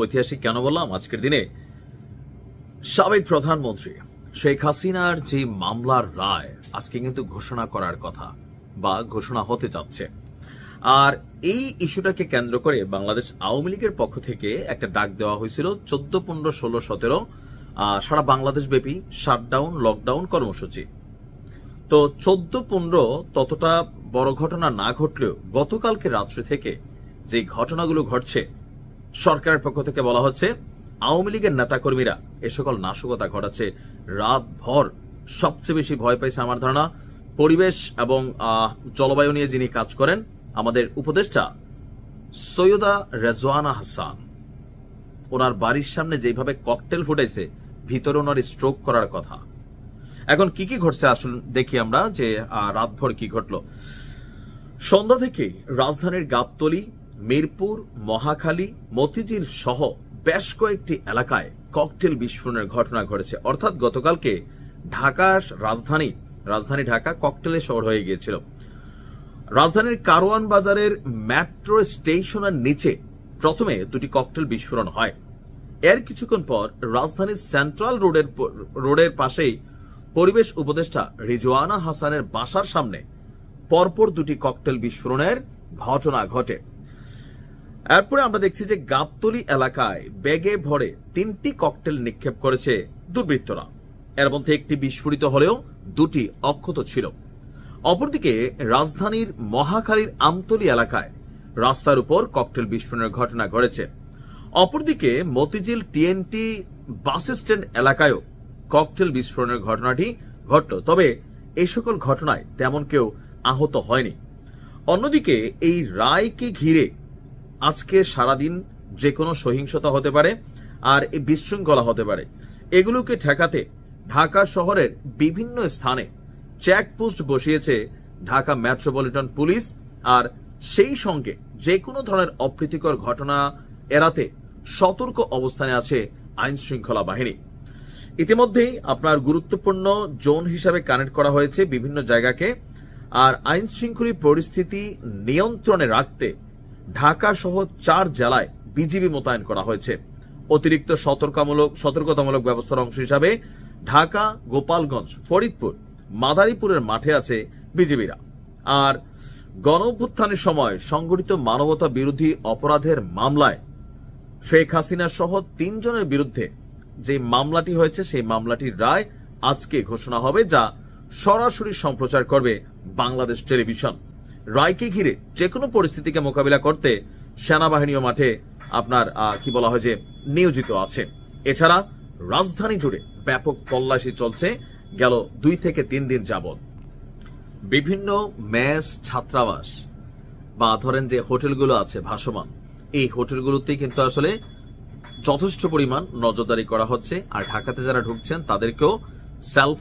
ঐতিহাসিক কেন বললাম? আজকের দিনে সাবেক প্রধানমন্ত্রী শেখ হাসিনার যে মামলার রায়, আজকে কিন্তু ঘোষণা করার কথা বা ঘোষণা হতে যাচ্ছে। আর এই ইস্যুটাকে কেন্দ্র করে বাংলাদেশ আওয়ামী লীগের পক্ষ থেকে একটা ডাক দেওয়া হয়েছিল, চোদ্দ, পনেরো, ষোলো, সতেরো সারা বাংলাদেশ ব্যাপী শাটডাউন লকডাউন কর্মসূচি। তো চোদ্দ, পনেরো ততটা বড় ঘটনা না ঘটলেও গতকালকে রাত্রি থেকে যে ঘটনাগুলো ঘটছে সরকারের পক্ষ থেকে বলা হচ্ছে, আওয়ামী লীগের নেতাকর্মীরা এ সকল নাশকতা ঘটাচ্ছে। রাত ভর সবচেয়ে বেশি ভয় পাইছে আমার ধারণা। পরিবেশ এবং জলবায়ু নিয়ে যিনি কাজ করেন, আমাদের উপদেষ্টা সৈয়দা রেজওয়ানা হাসান। ওনার বাড়ির সামনে যেভাবে ককটেল ফুটেছে ভিতরে ওনার স্ট্রোক করার কথা। এখন কি কি ঘটছে আসল দেখি আমরা যে রাতভর কি ঘটলো। সন্ধ্যা থেকে রাজধানীর গাবতলী মিরপুর, মহাখালী, মতিঝিল সহ বেশ কয়েকটি এলাকায় ককটেল বিস্ফোরণের ঘটনা ঘটেছে। অর্থাৎ গতকালকে ঢাকা রাজধানী রাজধানী ঢাকা ককটেলের শহর হয়ে গিয়েছিল। রাজধানীর কারওয়ান বাজারের মেট্রো স্টেশনের নিচে প্রথমে দুটি ককটেল বিস্ফোরণ হয়। এর কিছুক্ষণ পর রাজধানীর সেন্ট্রাল রোডের রোডের পাশেই পরিবেশ উপদেষ্টা রিজওয়ানা হাসানের বাসার সামনে পরপর দুটি ককটেল বিস্ফোরণের ঘটনা ঘটে। এরপরে আমরা দেখছি যে গাবতলী এলাকায় ব্যাগে ভরে তিনটি ককটেল নিক্ষেপ করেছে দুর্বৃত্তরা। এর মধ্যে একটি বিস্ফোরিত হলেও দুটি অক্ষত ছিল। অপরদিকে রাজধানীর মহাখালীর আমতলী এলাকায় রাস্তার উপর ককটেল বিস্ফোরণের ঘটনা ঘটেছে। অপরদিকে মতিঝিল টিএনটি বাস স্ট্যান্ড এলাকায়ও ককটেল বিস্ফোরণের ঘটনাটি ঘটল। তবে এই সকল ঘটনায় তেমন কেউ আহত হয়নি। অন্যদিকে এই রায়কে ঘিরে আজকে সারাদিন যে কোনো সহিংসতা হতে পারে আর এই বিশৃঙ্খলা হতে পারে। এগুলোকে ঠেকাতে ঢাকা শহরের বিভিন্ন স্থানে চেকপোস্ট বসিয়েছে ঢাকা মেট্রোপলিটন পুলিশ আর সেই সঙ্গে যে কোনো ধরনের অপ্রীতিকর ঘটনা এড়াতে সতর্ক অবস্থানে আছে আইন শৃঙ্খলা বাহিনী। ইতিমধ্যেই আপনার গুরুত্বপূর্ণ জোন হিসাবে কানেক্ট করা হয়েছে বিভিন্ন জায়গাকে আর আইন শৃঙ্খলী পরিস্থিতি নিয়ন্ত্রণে রাখতে ঢাকা সহ চার জেলায় বিজিবি মোতায়েন করা হয়েছে। অতিরিক্ত সতর্কতামূলক সতর্কতামূলক ব্যবস্থার অংশ হিসাবে ঢাকা, গোপালগঞ্জ, ফরিদপুর, মাদারীপুরের মাঠে আছে বিজিবিরা। আর গণ সময় সংগঠিত মানবতা বিরোধী অপরাধের মামলায় শেখ হাসিনা সহ তিনজনের বিরুদ্ধে যে মামলাটি হয়েছে, সেই মামলাটির রায় আজকে ঘোষণা হবে, যা সরাসরি সম্প্রচার করবে বাংলাদেশ টেলিভিশন। রায়কে ঘিরে যে কোনো পরিস্থিতিকে মোকাবিলা করতে সেনাবাহিনীও মাঠে আপনার কি বলা হয় যে, নিয়োজিত আছে। এছাড়া রাজধানী জুড়ে ব্যাপক তল্লাশি চলছে গেল দুই থেকে তিন দিন যাবত বিভিন্ন মেস ছাত্রাবাস বা ধরেন যে হোটেলগুলো আছে ভাসমান, এই হোটেলগুলোতেই কিন্তু আসলে যথেষ্ট পরিমাণ নজরদারি করা হচ্ছে। আর ঢাকাতে যারা ঢুকছেন তাদেরকেও সেলফ